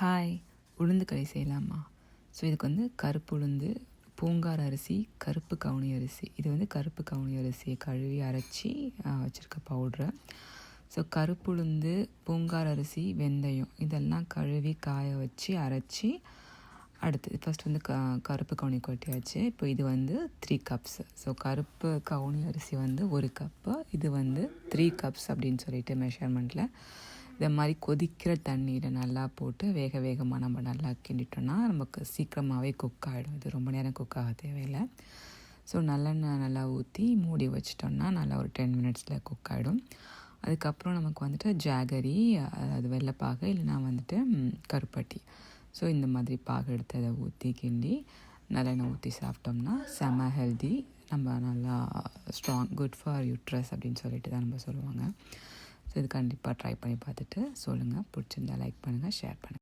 Hi உளுந்து களி செய்யலாமா? ஸோ இதுக்கு வந்து கருப்பு உளுந்து பூங்கார் அரிசி கருப்பு கவுனி அரிசி. இது வந்து கருப்பு கவுனி அரிசியை கழுவி அரைச்சி வச்சுருக்க பவுட்ரு ஸோ கருப்பு உளுந்து பூங்கார் அரிசி வெந்தயம் இதெல்லாம் கழுவி காய வச்சு அரைச்சி அடுத்து ஃபஸ்ட் வந்து க கருப்பு கவுனி கொட்டியாச்சு. இப்போ இது வந்து த்ரீ கப்ஸ் ஸோ கருப்பு கவுனி அரிசி வந்து ஒரு கப்பு இது வந்து த்ரீ கப்ஸ் அப்படின்னு சொல்லிட்டு மெஷர்மெண்ட்டில் இதை மாதிரி கொதிக்கிற தண்ணியில் நல்லா போட்டு வேக வேகமாக நம்ம நல்லா கிண்டிட்டோம்னா நமக்கு சீக்கிரமாகவே குக் ஆகிடும் இது ரொம்ப நேரம் குக் ஆக தேவையில்லை. ஸோ நல்லெண்ணெய் நல்லா ஊற்றி மூடி வச்சிட்டோம்னா நல்லா ஒரு டென் மினிட்ஸில் குக் ஆகிடும் அதுக்கப்புறம் நமக்கு வந்துட்டு ஜாகரி அதாவது வெள்ளைப்பாக இல்லைனா வந்துட்டு கருப்பட்டி. ஸோ இந்த மாதிரி பாக எடுத்து அதை ஊற்றி கிண்டி நல்லெண்ணெய் ஊற்றி சாப்பிட்டோம்னா செம ஹெல்தி நம்ம நல்லா ஸ்ட்ராங் குட் ஃபார் யூட்ரஸ் அப்படின்னு சொல்லிட்டு தான் நம்ம சொல்லுவாங்க. ஸோ இது கண்டிப்பாக ட்ரை பண்ணி பார்த்துட்டு சொல்லுங்கள் பிடிச்சிருந்தா லைக் பண்ணுங்கள் ஷேர் பண்ணுங்கள்